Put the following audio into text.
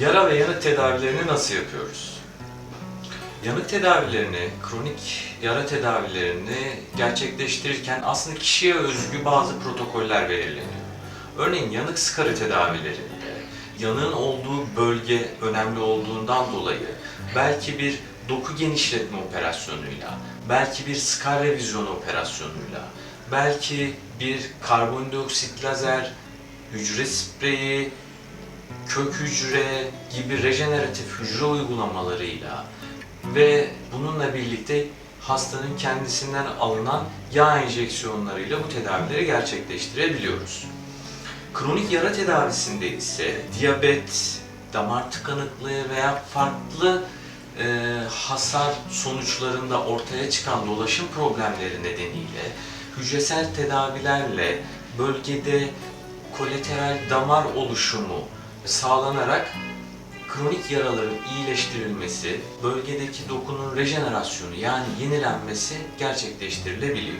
Yara ve yanık tedavilerini nasıl yapıyoruz? Yanık tedavilerini, kronik yara tedavilerini gerçekleştirirken aslında kişiye özgü bazı protokoller belirleniyor. Örneğin yanık skarı tedavilerinde yanığın olduğu bölge önemli olduğundan dolayı belki bir doku genişletme operasyonuyla, belki bir skar revizyonu operasyonuyla, belki bir karbondioksit lazer, hücre spreyi, kök hücre gibi rejeneratif hücre uygulamalarıyla ve bununla birlikte hastanın kendisinden alınan yağ enjeksiyonlarıyla bu tedavileri gerçekleştirebiliyoruz. Kronik yara tedavisinde ise diyabet, damar tıkanıklığı veya farklı e, hasar sonuçlarında ortaya çıkan dolaşım problemleri nedeniyle hücresel tedavilerle bölgede kolateral damar oluşumu sağlanarak kronik yaraların iyileştirilmesi, bölgedeki dokunun rejenerasyonu yani yenilenmesi gerçekleştirilebiliyor.